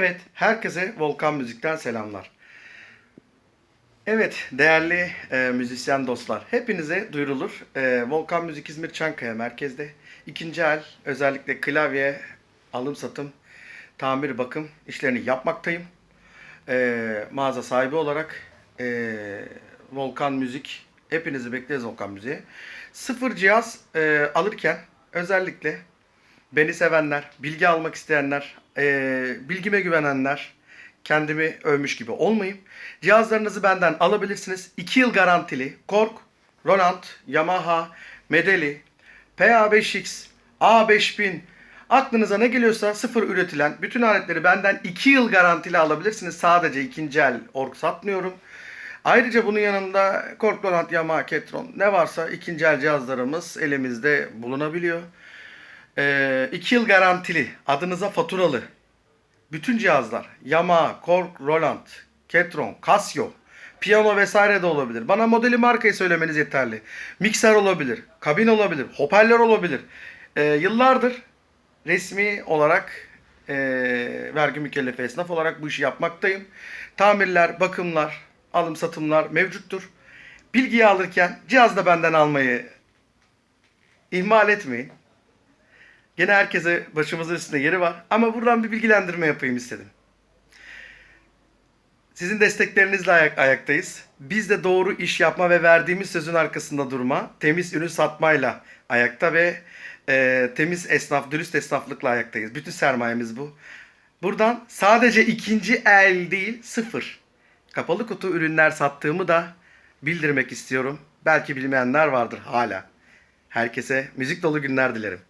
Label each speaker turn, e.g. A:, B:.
A: Evet, herkese Volkan Müzik'ten selamlar. Evet, değerli e, müzisyen dostlar, hepinize duyurulur. E, Volkan Müzik İzmir Çankaya merkezde ikinci el özellikle klavye, alım satım, tamir bakım işlerini yapmaktayım. E, mağaza sahibi olarak e, Volkan Müzik, hepinizi bekleriz Volkan Müziğe. Sıfır cihaz e, alırken özellikle Beni sevenler, bilgi almak isteyenler, eee, bilgime güvenenler, kendimi övmüş gibi olmayayım. Cihazlarınızı benden alabilirsiniz. 2 yıl garantili Korg, Roland, Yamaha, Medeli, PA5X, A5000, aklınıza ne geliyorsa sıfır üretilen bütün aletleri benden 2 yıl garantili alabilirsiniz. Sadece ikinci el org satmıyorum. Ayrıca bunun yanında Korg, Roland, Yamaha, Ketron ne varsa ikinci el cihazlarımız elimizde bulunabiliyor. 2 yıl garantili, adınıza faturalı. Bütün cihazlar, Yamaha, Korg, Roland, Ketron, Casio, piyano vesaire de olabilir. Bana modeli markayı söylemeniz yeterli. Mikser olabilir, kabin olabilir, hoparlör olabilir. Ee, yıllardır resmi olarak e, vergi mükellefi esnaf olarak bu işi yapmaktayım. Tamirler, bakımlar, alım satımlar mevcuttur. Bilgiyi alırken cihaz da benden almayı ihmal etmeyin. Gene herkese başımızın üstünde yeri var. Ama buradan bir bilgilendirme yapayım istedim. Sizin desteklerinizle ayak, ayaktayız. Biz de doğru iş yapma ve verdiğimiz sözün arkasında durma, temiz ürün satmayla ayakta ve e, temiz esnaf, dürüst esnaflıkla ayaktayız. Bütün sermayemiz bu. Buradan sadece ikinci el değil, sıfır. Kapalı kutu ürünler sattığımı da bildirmek istiyorum. Belki bilmeyenler vardır hala. Herkese müzik dolu günler dilerim.